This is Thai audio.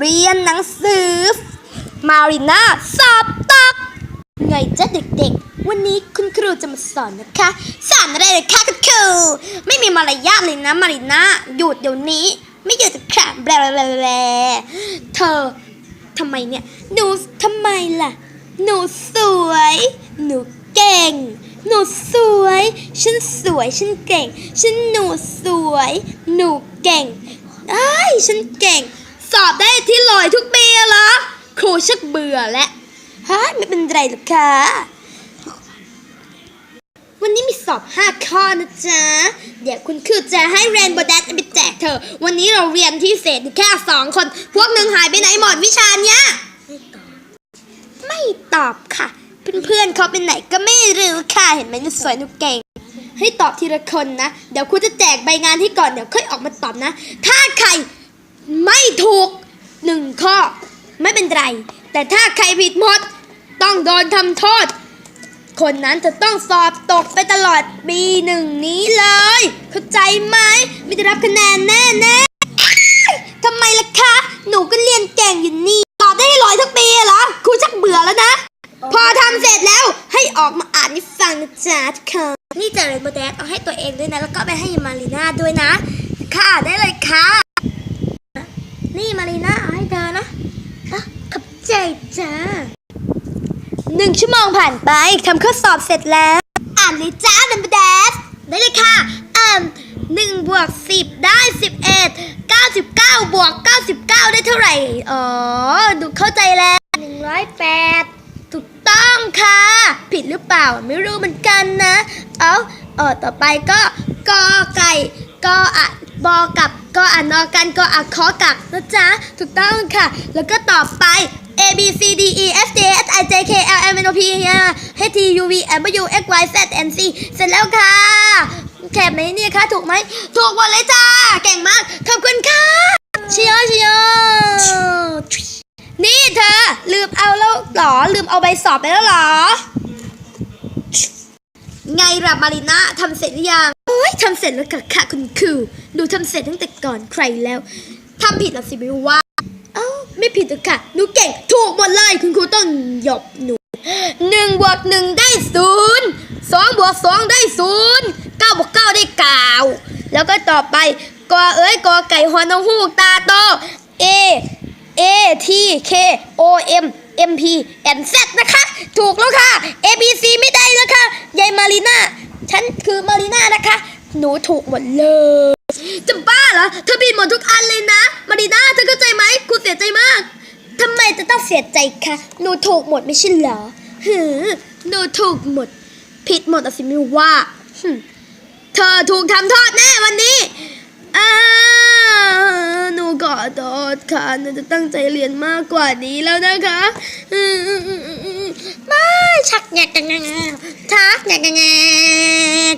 เรียนหนังสือ มาริน่าสอบตกไงจ๊ะเด็กๆ วันนี้คุณครูจะมาสอนนะคะ สอนอะไรเลยคะคุณครูไม่มีมารยาทเลยนะมาริน่าหยุดเดี๋ยวนี้ ไม่หยุดจะค่ะแบลแบลแบลเธอทำไมเนี่ยหนูทำไมล่ะ หนูสวย หนูเก่ง หนูสวย ฉันสวย ฉันเก่ง ฉันหนูสวย หนูเก่งไอ้ฉันเก่ง สอบได้ อยทุกปีเหรอ ครูชักเบื่อแล้วฮะไม่เป็นไรหรอกค่ะ วันนี้มีสอบ 5 ข้อนะจ๊ะ เดี๋ยวคุณครูจะให้เรนโบว์แดดไปแจกเธอ วันนี้เราเรียนที่เศษอยู่แค่2คน พวกหนึ่งหายไปไหนหมดวิชาเนี้ย ไม่ตอบค่ะ เพื่อนๆเขาเป็นไหนก็ไม่รู้ค่ะ เห็นไหมหนูสวยหนูเก่ง ให้ตอบทีละคนนะ เดี๋ยวครูจะแจกใบงานที่ก่อน เดี๋ยวค่อยออกมาตอบนะ ถ้าใครไม่ถูก หนึ่งข้อ ไม่เป็นไร แต่ถ้าใครผิดหมด ต้องโดนทำโทษ คนนั้นจะต้องสอบตกไปตลอดปีหนึ่งนี้เลย เข้าใจไหมไม่ได้รับคะแนนแน่แน่ทำไมล่ะคะ หนูก็เรียนเก่งอยู่นี่สอบได้ร้อยทุกปีเหรอครูชักเบื่อแล้วนะ พอทำเสร็จแล้วให้ออกมาอ่านให้ฟังนะจ๊ะทุกคนนี่จะเรนโบว์แดดเอาให้ตัวเองด้วยนะ แล้วก็ไปให้มารีน่าด้วยนะ ค่ะได้เลยค่ะ นี่มารีน่าเอาให้เธอนะอะ ขอบใจจ้าหนึ่งชั่วโมงผ่านไปทำข้อสอบเสร็จแล้ว อ่านเลยจ้าเดนเดสได้เลยค่ะอ่านหนึ่งบวกสิบได้สิบเอ็ดเก้าสิบเก้าบวกเก้าสิบเก้าได้เท่าไหร่ อ๋อ ดูเข้าใจแล้วหนึ่งร้อยแปดถูกต้องค่ะ ผิดหรือเปล่าไม่รู้เหมือนกันนะ เอาเออต่อไปก็กอไก่กออะบอกกับกออ่านอกันกออะคอกักนะจ๊ะถูกต้องค่ะ แล้วก็ต่อไป A B C D E F G H I J K L M N O P H T U V W X Y Z N C เสร็จแล้วค่ะ แคบไหมเนี่ยคะถูกไหม ถูกหมดเลยจ้า เก่งมาก ขอบคุณค่ะเชียร์เชียร์นี่เธอ ลืมเอาแล้วหรอ ลืมเอาใบสอบไปแล้วหรอ ไงล่ะมารีน่าทำเสร็จหรือยังโอ้ยทำเสร็จแล้วค่ะค่ะคุณครูดูทำเสร็จตั้งแต่ก่อนใครแล้วทำผิดแล้วสิไม่ว่า ผิดหรอกค่ะ หนูเก่งถูกหมดเลย คุณครูต้องหยบหนูหนึ่งบวกหนึ่งได้ศูนย์สองบวกสองได้ศูนย์เก้าบวกเก้าได้เก้าแล้วก็ต่อไปกอเอ้ยกอไก่ฮอนองฮูกตาโต A A T K O M M P N Z นะคะ ถูกแล้วค่ะ A B C ไม่ได้แล้วค่ะยายมารีน่าฉันคือมารีน่านะคะ หนูถูกหมดเลย อเธอผิดหมดทุกอันเลยนะ มารีนาเธอเข้าใจไหมครูเสียใจมากทำไมจะต้องเสียใจคะหนูถูกหมดไม่ใช่เหรอหือหนูถูกหมด ผิดหมดอะสิม่ว่าเธอถูกทำโทษแน่วันนี้อาหนูขอโทษค่ะหนูจะตั้งใจเรียนมากกว่านี้แล้วนะคะมไม่ชักแงกแงกชักแงกแงก